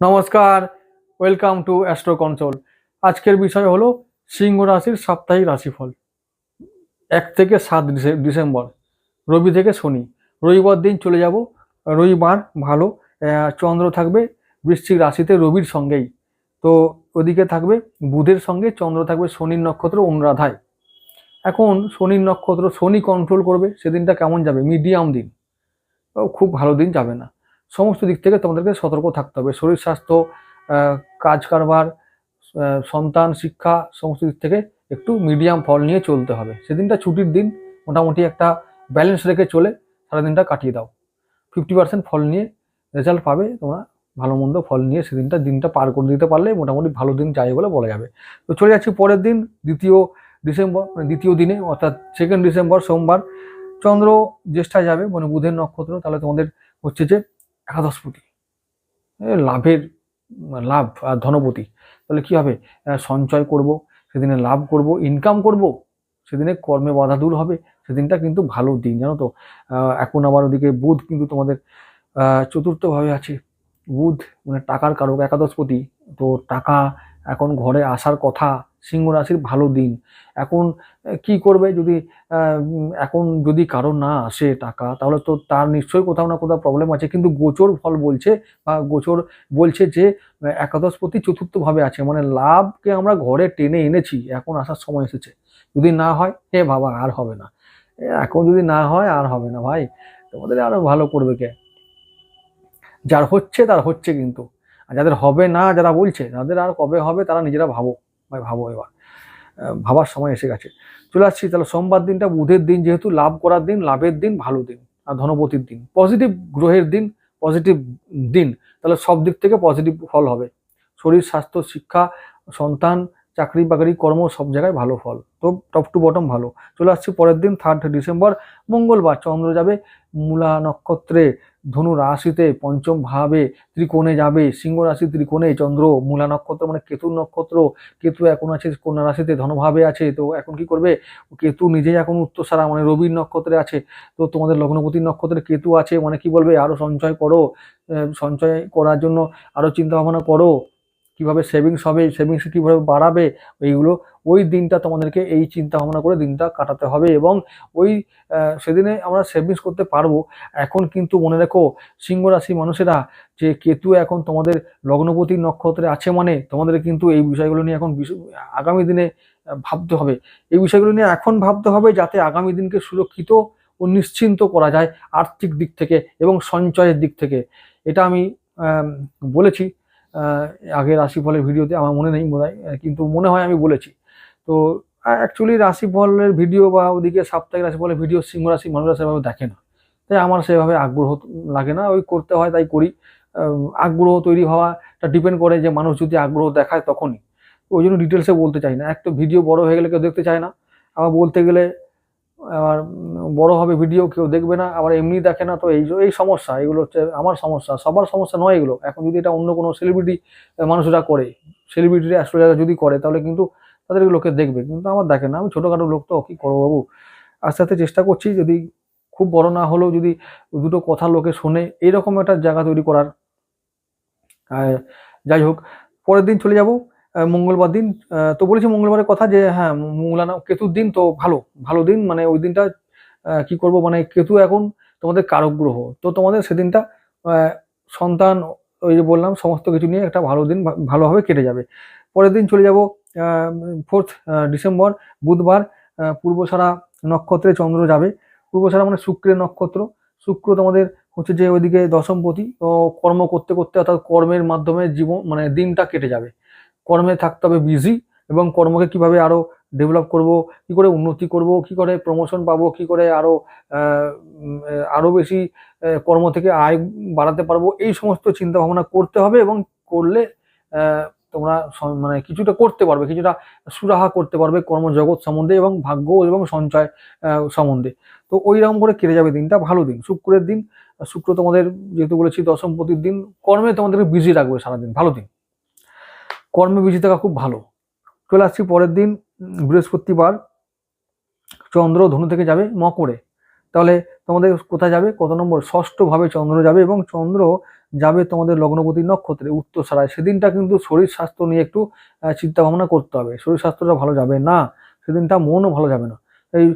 নমস্কার welcome to astro control আজকের বিষয় হলো সিংহ রাশির সাপ্তাহিক রাশিফল। এক থেকে সাত ডিসে- ডিসেম্বর। রবি থেকে শনি। রবিবার দিন চলে যাব। রবিবার ভালো চন্দ্র থাকবে বৃশ্চিক রাশিতে রবির সঙ্গেই। তো ওদিকে থাকবে বুধের সঙ্গে, চন্দ্র থাকবে শনির নক্ষত্র অনুরাধায়। এখন শনির নক্ষত্র শনি কন্ট্রোল করবে, সেদিনটা কেমন যাবে? মিডিয়াম দিন। খুব ভালো দিন যাবে না। সমস্ত দিক থেকে তোমাদেরকে সতর্ক থাকতে হবে। শরীর স্বাস্থ্য কাজ কারবার সন্তান শিক্ষা সমস্ত দিক থেকে একটু মিডিয়াম ফল নিয়ে চলতে হবে। সেদিনটা ছুটির দিন, মোটামুটি একটা ব্যালেন্স রেখে চলে সারাদিনটা কাটিয়ে দাও। ফিফটি পার্সেন্ট ফল নিয়ে রেজাল্ট পাবে, তোমরা ভালো মন্দ ফল নিয়ে সেদিনটা দিনটা পার করে দিতে পারলে মোটামুটি ভালো দিন যায় বলে বলা যাবে। তো চলে যাচ্ছি পরের দিন, দ্বিতীয় ডিসেম্বর মানে দ্বিতীয় দিনে, অর্থাৎ সেকেন্ড ডিসেম্বর, সোমবার। চন্দ্র জ্যেষ্ঠায় যাবে মানে বুধের নক্ষত্র, তাহলে তোমাদের হচ্ছে যে একাদশপতি লাভের লাভ আর ধনপতি তাহলে কি হবে? সঞ্চয় করব, সেদিনে লাভ করব ইনকাম করব, সেদিনে কর্মে বাধা দূর হবে, সেদিনটা কিন্তু ভালো দিন, জানো তো? এখন আবার ওদিকে বুধ কিন্তু তোমাদের চতুর্থভাবে আছে। বুধ মানে টাকার কারক, একাদশপতি। তো টাকা এখন ঘরে আসার কথা সিংহ রাশির ভালো দিন। এখন কি করবে যদি এখন যদি কারও না আসে টাকা, তাহলে তো তার নিশ্চয়ই কোথাও না কোথাও প্রবলেম আছে। কিন্তু গোচর ফল বলছে বা গোচর বলছে যে একাদশপতি চতুর্থভাবে আছে। মানে লাভকে আমরা ঘরে টেনে এনেছি, এখন আসার সময় এসেছে। যদি না হয়, হে বাবা, আর হবে না। এখন যদি না হয়, আর হবে না ভাই। তোমাদের আরও ভালো করবে কে? যার হচ্ছে, তার হচ্ছে কিন্তু। আর যাদের হবে না, যারা বলছে যাদের আর কবে হবে, তারা নিজেরা ভাবো। ভাই ভাবো এবার। ভাবার সময় এসে গেছে। চলে আসছি, তাহলে সোমবার দিনটা, বুধের দিন যেহেতু লাভ করার দিন, লাভের দিন, ভালো দিন, আর ধনপতির দিন। পজিটিভ গ্রহের দিন পজিটিভ দিন, তাহলে সব দিক থেকে পজিটিভ ফল হবে। শরীর, স্বাস্থ্য, শিক্ষা, সন্তান চাকরি বাকরি কর্ম সব জায়গায় ভালো ফল। তো টপ টু বটম ভালো। চলে আসছি পরের দিন থার্ড ডিসেম্বর মঙ্গলবার, চন্দ্র যাবে মূলা নক্ষত্রে, ধনু রাশিতে পঞ্চম ভাবে ত্রিকোণে যাবে, সিংহ রাশি ত্রিকোণে চন্দ্র, মূলা নক্ষত্র মানে কেতু নক্ষত্র। কেতু এখন আছে কন্যা রাশিতে ধনভাবে আছে, তো এখন কি করবে? কেতু নিজেই এখন উত্তরসারা মানে রবির নক্ষত্রে আছে। তো তোমাদের লগ্নপতির নক্ষত্রে কেতু আছে মানে কি বলবে? আরও সঞ্চয় করো। সঞ্চয় করার জন্য আরও চিন্তা ভাবনা করো। কীভাবে সেভিংস হবে সেভিংস কীভাবে বাড়াবে, এইগুলো ওই দিনটা তোমাদেরকে এই চিন্তা ভাবনা করে দিনটা কাটাতে হবে এবং ওই সেদিনে আমরা সেভিংস করতে পারব। এখন কিন্তু মনে রেখো সিংহ রাশি মানুষেরা যে কেতু এখন তোমাদের লগ্নপতির নক্ষত্রে আছে মানে তোমাদের কিন্তু এই বিষয়গুলো নিয়ে এখন আগামী দিনে ভাবতে হবে। এই বিষয়গুলো নিয়ে এখন ভাবতে হবে যাতে আগামী দিনকে সুরক্ষিত ও নিশ্চিন্ত করা যায় আর্থিক দিক থেকে এবং সঞ্চয়ের দিক থেকে। এটা আমি বলেছি। আগের রাশিফলের ভিডিওতে আমার মনে নেই বোধ কিন্তু মনে হয় আমি বলেছি। তো অ্যাকচুয়ালি রাশিফলের ভিডিও বা ওদিকে সাপ্তাহিক রাশিফলের ভিডিও সিংহ রাশি মানুষরা সেভাবে দেখে না। তাই আমার সেভাবে আগ্রহ লাগে না, ওই করতে হয় তাই করি। আগ্রহ তৈরি হওয়াটা ডিপেন্ড করে যে মানুষ যদি আগ্রহ দেখায় তখনই। ওই জন্য ডিটেলসে বলতে চাই না। এক তো ভিডিও বড় হয়ে গেলে কেউ দেখতে চায় না। আবার বলতে গেলে উম, বড় হবে ভিডিও কেউ দেখবে না আবার এমনি দেখে না তো এই এই সমস্যা এগুলো হচ্ছে আমার সমস্যা সবার সমস্যা নয় এগুলো। এখন যদি এটা অন্য কোনো সেলিব্রিটি মানুষরা করে সেলিব্রিটি অ্যাস্ট্রোলজার যদি করে তাহলে কিন্তু তাদের লোকে দেখবে কিন্তু আমার দেখে না আমি ছোটোখাটো লোক তো কি করব বাবু? আস্তে আস্তে চেষ্টা করছি যদি খুব বড় না হলেও যদি দুটো কথা লোকে শোনে এইরকম একটা জায়গা তৈরি করার। যাই হোক পরের দিন চলে যাব। মঙ্গলবার দিন তো বলেছি মঙ্গলবারের কথা যে হ্যাঁ মূলানা কেতুর দিন তো ভালো ভালো দিন মানে ওই দিনটা কি করব মানে কেতু এখন তোমাদের কারক গ্রহ তো তোমাদের সেদিনটা সন্তান, ওই যে বললাম, সমস্ত কিছু নিয়ে একটা ভালো দিন ভালোভাবে কেটে যাবে। পরের দিন চলে যাব ফোর্থ ডিসেম্বর, বুধবার পূর্বসারা নক্ষত্রে চন্দ্র যাবে। পূর্বসারা মানে শুক্রের নক্ষত্র। শুক্র তোমাদের হচ্ছে যে ওইদিকে দশমপতি কর্ম করতে করতে অর্থাৎ কর্মের মাধ্যমে জীবন মানে দিনটা কেটে যাবে। কর্মে থাকতে হবে বিজি এবং কর্মকে কীভাবে আরও ডেভেলপ করব কি করে উন্নতি করব কি করে প্রমোশন পাবো কি করে আরও আহ, উম, আহ, আরও বেশি কর্ম থেকে আয় বাড়াতে পারব এই সমস্ত চিন্তা ভাবনা করতে হবে এবং করলে তোমরা মানে কিছুটা করতে পারবে কিছুটা সুরাহা করতে পারবে কর্মজগৎ সম্বন্ধে এবং ভাগ্য এবং সঞ্চয় সম্বন্ধে। তো ওই রকম করে কেটে যাবে দিনটা ভালো দিন। শুক্রের দিন শুক্র তোমাদের যেহেতু বলেছি দশমপতির দিন কর্মে তোমাদেরকে বিজি রাখবে সারাদিন ভালো দিন। কর্মে বিজি থাকা খুব ভালো। চলে আসছি পরের দিন বৃহস্পতিবার। চন্দ্র ধনু থেকে যাবে মকরে। তাহলে তোমাদের কোথায় যাবে? কত নম্বর? ষষ্ঠ ভাবে চন্দ্র যাবে এবং চন্দ্র যাবে তোমাদের লগ্নপতি নক্ষত্রে। উত্তর সারায়। সেদিনটা কিন্তু শরীর স্বাস্থ্য নিয়ে একটু চিন্তা ভাবনা করতে হবে। শরীর স্বাস্থ্যটা ভালো যাবে না? সেদিনটা মনও ভালো যাবে না। এই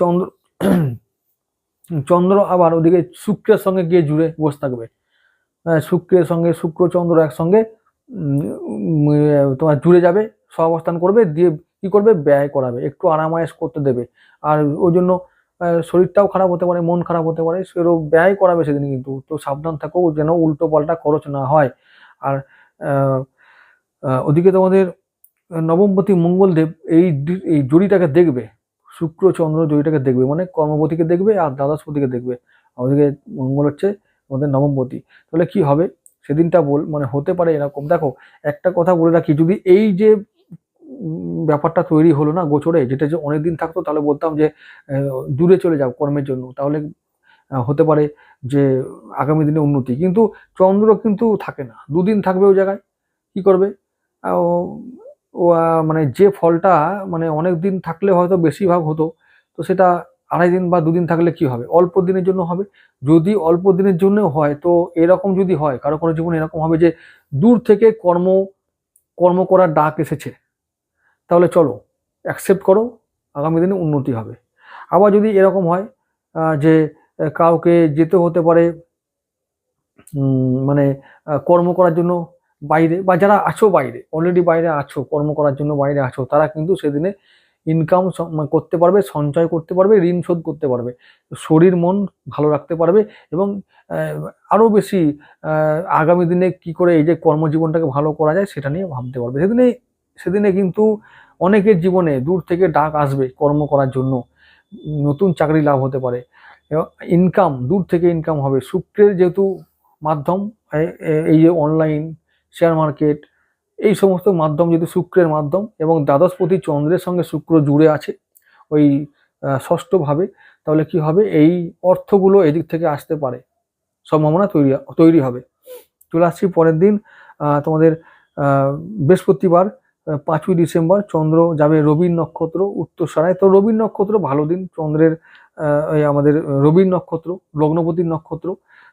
চন্দ্র চন্দ্র আবার ওদিকে শুক্রের সঙ্গে গিয়ে জুড়ে বসে থাকবে। শুক্রের সঙ্গে শুক্র, চন্দ্র একসঙ্গে তোমার জুড়ে যাবে, সহাবস্থান করবে, দিয়ে কি করবে? ব্যয় করাবে, একটু আরামায়েশ করতে দেবে। আর ওই জন্য শরীরটাও খারাপ হতে পারে, মন খারাপ হতে পারে, সেরও ব্যয় করাবে সেদিন কিন্তু। তো সাবধান থাকো, যেন উল্টো পাল্টা খরচ না হয়। আর ওদিকে তোমাদের নবমপতি মঙ্গলদেব এই এই জড়িটাকে দেখবে, শুক্র, চন্দ্র জড়িটাকে দেখবে মানে কর্মপতিকে দেখবে আর দ্বাদশপতিকে দেখবে। ওদিকে মঙ্গল হচ্ছে আমাদের নবমপতি। তাহলে কি হবে? সেদিনটা বল মানে হতে পারে এরকম। দেখো, একটা কথা বলে রাখি, যদি এই যে ব্যাপারটা তৈরি হলো না গোচরে, যেটা যে অনেকদিন থাকতো, তাহলে বলতাম যে দূরে চলে যাও কর্মের জন্য। তাহলে হতে পারে যে, আগামী দিনে উন্নতি। কিন্তু চন্দ্র কিন্তু থাকে না। দুদিন থাকবে ওই জায়গায়। কি করবে? মানে যে ফলটা মানে অনেক দিন থাকলে হয়তো বেশিরভাগ হতো, তো সেটা আড়াই দিন বা দুদিন থাকলে কি হবে? অল্প দিনের জন্য হবে। যদি অল্প দিনের জন্য হয়, তো এরকম যদি হয়, কারও কারও জীবনে এরকম হবে যে দূর থেকে কর্ম কর্ম করার ডাক এসেছে, তাহলে চলো অ্যাকসেপ্ট করো, আগামী দিনে উন্নতি হবে। আবার যদি এরকম হয় যে কাউকে যেতে হতে পারে মানে কর্ম করার জন্য বাইরে, বা যারা আছো বাইরে অলরেডি বাইরে আছো, কর্ম করার জন্য বাইরে আছো, তারা কিন্তু সেদিনে ইনকাম করতে পারবে, সঞ্চয় করতে পারবে, ঋণ শোধ করতে পারবে। শরীর, মন ভালো রাখতে পারবে এবং আরও বেশি আগামী দিনে কি করে এই যে কর্মজীবনটাকে ভালো করা যায় সেটা নিয়ে ভাবতে পারবে। সেদিনে সেদিনে কিন্তু অনেকের জীবনে দূর থেকে ডাক আসবে কর্ম করার জন্য। নতুন চাকরি লাভ হতে পারে। ইনকাম দূর থেকে ইনকাম হবে। শুক্রের যেহেতু মাধ্যম এই যে অনলাইন শেয়ার মার্কেট এই সমস্ত মাধ্যম যেহেতু শুক্রের মাধ্যম এবং দ্বাদশপতি চন্দ্রের সঙ্গে শুক্র জুড়ে আছে, ওই ষষ্ঠভাবে, তাহলে কি হবে? এই অর্থগুলো এদিক থেকে আসতে পারে। সম্ভাবনা তৈরি তৈরি হবে। চলে আসছি পরের দিন তোমাদের বৃহস্পতিবার পাঁচই ডিসেম্বর, চন্দ্র যাবে রবির নক্ষত্র, উত্তর সারায়। তো রবির নক্ষত্র ভালো দিন, চন্দ্রের আমাদের রবির নক্ষত্র, লগ্নপতির নক্ষত্র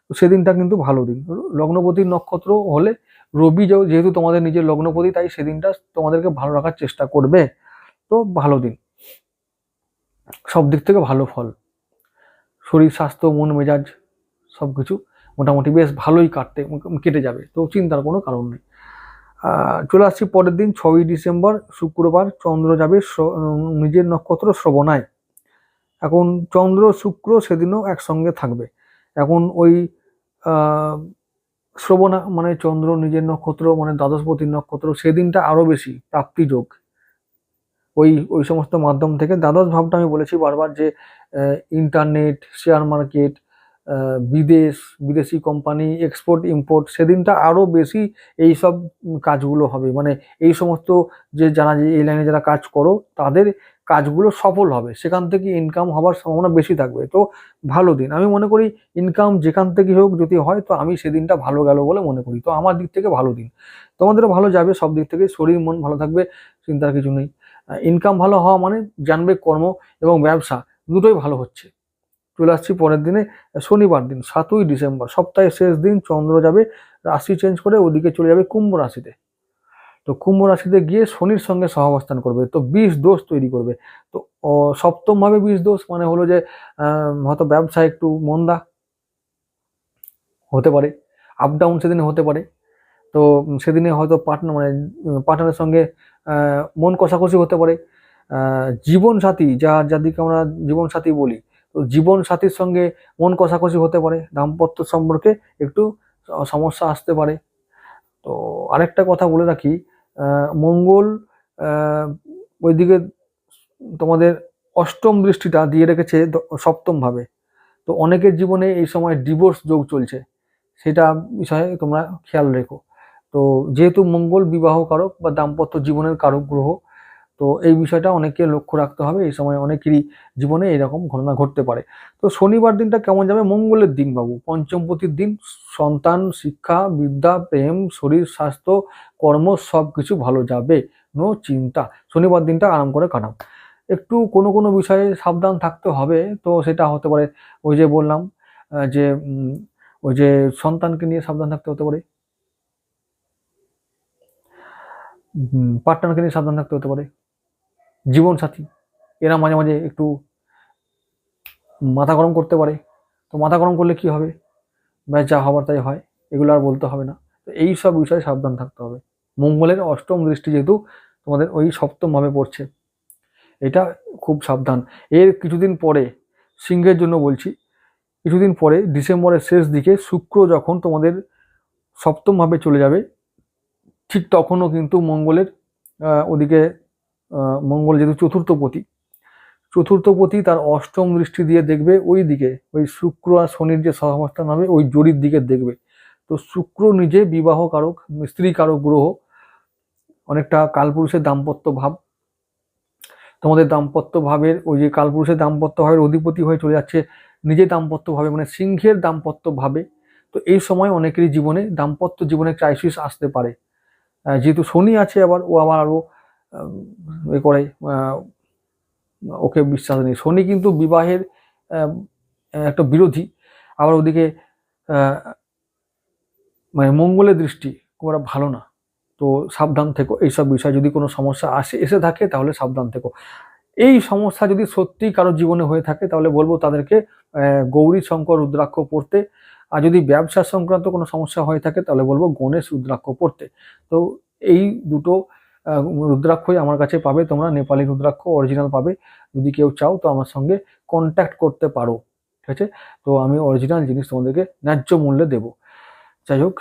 সেদিনটা কিন্তু ভালো দিন। লগ্নপতির নক্ষত্র হলে রবি যেহেতু তোমাদের নিজের লগ্নপতি, তাই সেদিনটা তোমাদেরকে ভালো রাখার চেষ্টা করবে। তো ভালো দিন। সব দিক থেকে ভালো ফল। শরীর, স্বাস্থ্য, মন, মেজাজ, সব কিছু মোটামুটি বেশ ভালোই কাটতে, কেটে যাবে। তো চিন্তার কোনো কারণ নেই। চলে আসছি পরের দিন, ছয়ই ডিসেম্বর, শুক্রবার, চন্দ্র যাবে নিজের নক্ষত্র শ্রবণায়। এখন চন্দ্র, শুক্র সেদিনও একসঙ্গে থাকবে। এখন ওই শ্রবণা মানে চন্দ্র নিজের নক্ষত্র মানে দ্বাদশপতির নক্ষত্র, সেদিনটা আরও বেশি প্রাপ্তিযোগ। ওই ওই সমস্ত মাধ্যম থেকে দ্বাদশ ভাবটা আমি বলেছি বারবার যে ইন্টারনেট শেয়ার মার্কেট বিদেশ, বিদেশি কোম্পানি এক্সপোর্ট ইম্পোর্ট সেদিনটা আরও বেশি এই সব কাজগুলো হবে। মানে এই সমস্ত যে যারা, এই লাইনে যারা কাজ করো, তাদের কাজগুলো সফল হবে, সেখান থেকে ইনকাম হওয়ার সম্ভাবনা বেশি থাকবে। তো ভালো দিন। আমি মনে করি ইনকাম যেখান থেকে হোক যদি হয়, তো আমি সেদিনটা ভালো গেল বলে মনে করি। তো আমার দিক থেকে ভালো দিন। তোমাদেরও ভালো যাবে সব দিক থেকে। শরীর, মন ভালো থাকবে, চিন্তার কিছু নেই। ইনকাম ভালো হওয়া মানে জানবে কর্ম এবং ব্যবসা দুটোই ভালো হচ্ছে। চলে আসছি পরের দিনে, শনিবার দিন, সাতই ডিসেম্বর। সপ্তাহের শেষ দিন চন্দ্র যাবে, রাশি চেঞ্জ করে ওদিকে চলে যাবে কুম্ভ রাশিতে। তো কুম্ভ রাশিতে গিয়ে শনির সঙ্গে সহাবস্থান করবে, তো বিষ দোষ তৈরি করবে। তো সপ্তম ভাবে বিষ দোষ মানে হলো যে হয়তো ব্যবসা একটু মন্দা হতে পারে আপ ডাউন সেদিনে হতে পারে। তো সেদিনে হয়তো পার্টনার মানে পার্টনারের সঙ্গে মন কষাকষি হতে পারে। জীবন সাথী যা যাদেরকে আমরা জীবন সাথী বলি, তো জীবন সাথীর সঙ্গে মন কষাকষি হতে পারে। দাম্পত্য সম্পর্কে একটু সমস্যা আসতে পারে। তো আরেকটা কথা বলে রাখি মঙ্গল ওইদিকে তোমাদের অষ্টম দৃষ্টিটা দিয়ে রেখেছে সপ্তমভাবে। সপ্তম ভাবে তো অনেকের জীবনে এই সময় ডিভোর্স যোগ চলছে, সেটা বিষয়ে তোমরা খেয়াল রেখো। তো যেহেতু মঙ্গল বিবাহ কারক বা দাম্পত্য জীবনের কারক গ্রহ তো এই বিষয়টা অনেককে লক্ষ্য রাখতে হবে। এই সময় অনেকেরই জীবনে এরকম ঘটনা ঘটতে পারে। তো শনিবার দিনটা কেমন যাবে? মঙ্গলের দিন বাবু। পঞ্চমপতির দিন। সন্তান, শিক্ষা, বিদ্যা, প্রেম, শরীর, স্বাস্থ্য, কর্ম সব কিছু ভালো যাবে। নো চিন্তা। শনিবার দিনটা আরাম করে কাটাও। একটু কোনো কোনো বিষয়ে সাবধান থাকতে হবে। তো সেটা হতে পারে ওই যে বললাম যে ওই যে সন্তানকে নিয়ে সাবধান থাকতে হতে পারে। পার্টনারকে নিয়ে সাবধান থাকতে হতে পারে। জীবনসাথী। এরা মাঝে মাঝে একটু মাথা গরম করতে পারে। তো মাথা গরম করলে কি হবে? ব্যাস যা হবার তাই হয়। এগুলো আর বলতে হবে না। তো এই সব বিষয়ে সাবধান থাকতে হবে। মঙ্গলের অষ্টম দৃষ্টি যেহেতু তোমাদের ওই সপ্তমভাবে পড়ছে, এটা খুব সাবধান। এর কিছুদিন পরে, সিংহের জন্য বলছি, কিছুদিন পরে ডিসেম্বরের শেষ দিকে শুক্র যখন তোমাদের সপ্তমভাবে চলে যাবে, ঠিক তখনও কিন্তু মঙ্গলের ওদিকে মঙ্গল যেহেতু চতুর্থপতি চতুর্থপতি তার অষ্টম দৃষ্টি দিয়ে দেখবে ওই দিকে ওই শুক্র আর শনির যে সহাবস্থান হবে ওই জরির দিকে দেখবে। তো শুক্র নিজে বিবাহ কারক স্ত্রী কারক গ্রহ অনেকটা কালপুরুষের দাম্পত্য ভাব। তোমাদের দাম্পত্য ভাবের ওই যে কালপুরুষের দাম্পত্য ভাবের অধিপতি হয়ে চলে যাচ্ছে নিজে দাম্পত্য ভাবে মানে সিংহের দাম্পত্য ভাবে। তো এই সময় অনেকেরই জীবনে দাম্পত্য জীবনে ক্রাইসিস আসতে পারে। যেহেতু শনি আছে আবার ও আবার আরও আহ, এ করে ওকে বিশ্বাস নেই। শনি কিন্তু বিবাহের একটা বিরোধী। আবার ওদিকে মানে মঙ্গলের দৃষ্টি খুব ভালো না। তো সাবধান থেকো, এইসব বিষয়ে যদি কোনো সমস্যা আসে, এসে থাকে, তাহলে সাবধান থেকো। এই সমস্যা যদি সত্যি কারও জীবনে হয়ে থাকে, তাহলে বলব তাদেরকে গৌরী, শঙ্কর, রুদ্রাক্ষ পড়তে। আর যদি ব্যবসা সংক্রান্ত কোনো সমস্যা হয়ে থাকে, তাহলে বলব গণেশ, রুদ্রাক্ষ পড়তে। তো এই দুটো রুদ্রাক্ষই আমার কাছে পাবে, তোমরা নেপালি রুদ্রাক্ষ অরিজিনাল পাবে। যদি কেউ চাও তো আমার সঙ্গে কন্ট্যাক্ট করতে পারো, ঠিক আছে? তো আমি অরিজিনাল জিনিস তোমাদেরকে ন্যায্য মূল্যে দেবো। যাই হোক